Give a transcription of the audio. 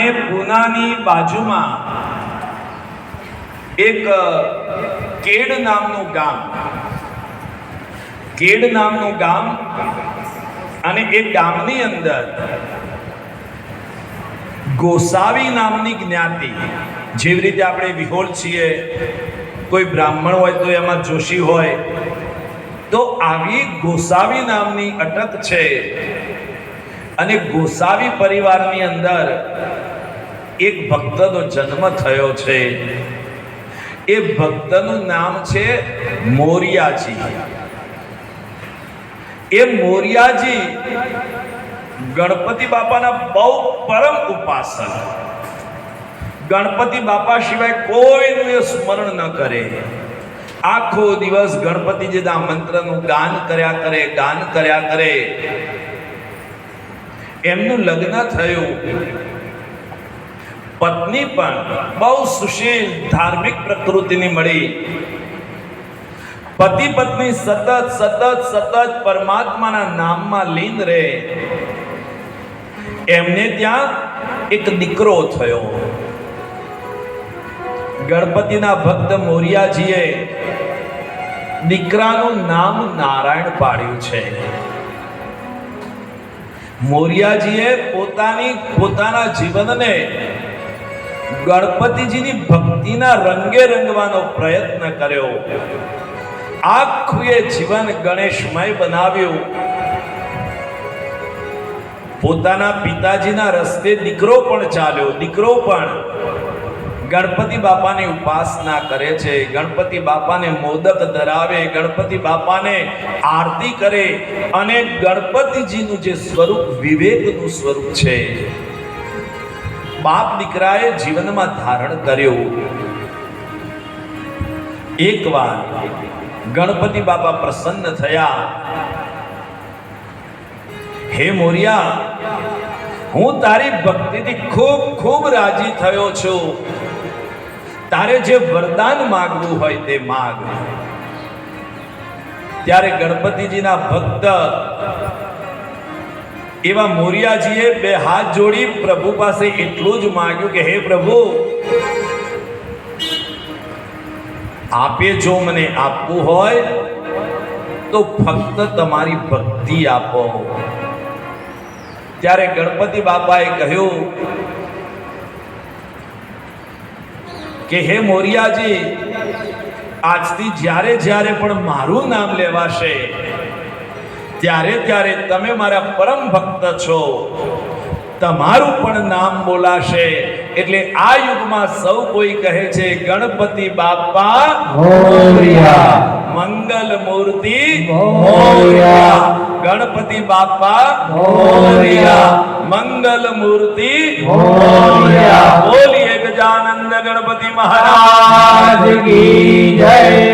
પૂનાની બાજુમાં એક કેડ નામનું ગામ. કેડ નામનું ગામ અને એ ગામની અંદર ગોસાવી નામની જ્ઞાતિ. જેવી રીતે આપણે વિહોલ છીએ, કોઈ બ્રાહ્મણ હોય તો એમાં જોશી હોય, તો આવી ગોસાવી નામની અટક છે. અને ગોસાવી પરિવારની અંદર એક ભક્તનો જન્મ થયો છે. એ ભક્તનું નામ છે મોરિયાજી. એ મોરિયાજી ગણપતિ બાપાના બહુ પરમ ઉપાસક. ગણપતિ બાપા સિવાય કોઈનું એ સ્મરણ ન કરે. આખો દિવસ ગણપતિજીના મંત્રનું ગાન કર્યા કરે, ગાન કર્યા કરે. એમનું લગ્ન થયું. પત્ની પણ બહુ સુશીલ ધાર્મિક પ્રકૃતિની મળી. પતિ પત્ની સતત સતત સતત પરમાત્માના નામમાં લીન રહે. એમને ત્યાં એક દીકરો થયો. ગણપતિના ભક્ત મોરિયાજીએ દીકરાનું નામ નારાયણ પાડ્યું છે. મોરિયાજીએ પોતાની, પોતાના જીવનને ગણપતિજીની ભક્તિના રંગે રંગવાનો પ્રયત્ન કર્યો. આખું એ જીવન ગણેશમય બનાવ્યું. પોતાના પિતાજીના રસ્તે દીકરો પણ ચાલ્યો. દીકરો પણ ગણપતિ બાપાની ઉપાસના કરે છે. ગણપતિ બાપાને મોદક ધરાવે. ગણપતિ બાપાને આરતી કરે. અને ગણપતિજીનું જે સ્વરૂપ વિવેકનું સ્વરૂપ છે. બાપ દીકરાએ જીવનમાં ધારણ કર્યું. એકવાર ગણપતિ બાપા પ્રસન્ન થયા. હે મોરિયા, હું તારી ભક્તિથી ખૂબ ખૂબ રાજી થયો છું. તારે જે વરદાન માગવું હોય તે માગ. ત્યારે ગણપતિજીના ભક્ત એવા મોરિયાજીએ બે હાથ જોડી પ્રભુ પાસે એટલું જ માગ્યું કે, હે પ્રભુ, આપે જો મને આપવું હોય, તો ફક્ત તમારી ભક્તિ આપો. ત્યારે ગણપતિ બાપાએ કહ્યું કે, હે મોરિયાજી, આજથી જ્યારે જ્યારે પણ મારું નામ લેવાશે ત્યારે ત્યારે તમે મારા પરમ ભક્ત છો તમારું પણ નામ બોલાશે એટલે આ યુગમાં સૌ કોઈ કહે છે ગણપતિ બાપા મોરયા. મંગલ મૂર્તિ મોરયા. ગણપતિ બાપા મોરયા. મંગલ મૂર્તિ મોરયા. બોલીએ ગજાનંદ ગણપતિ મહારાજ કી જય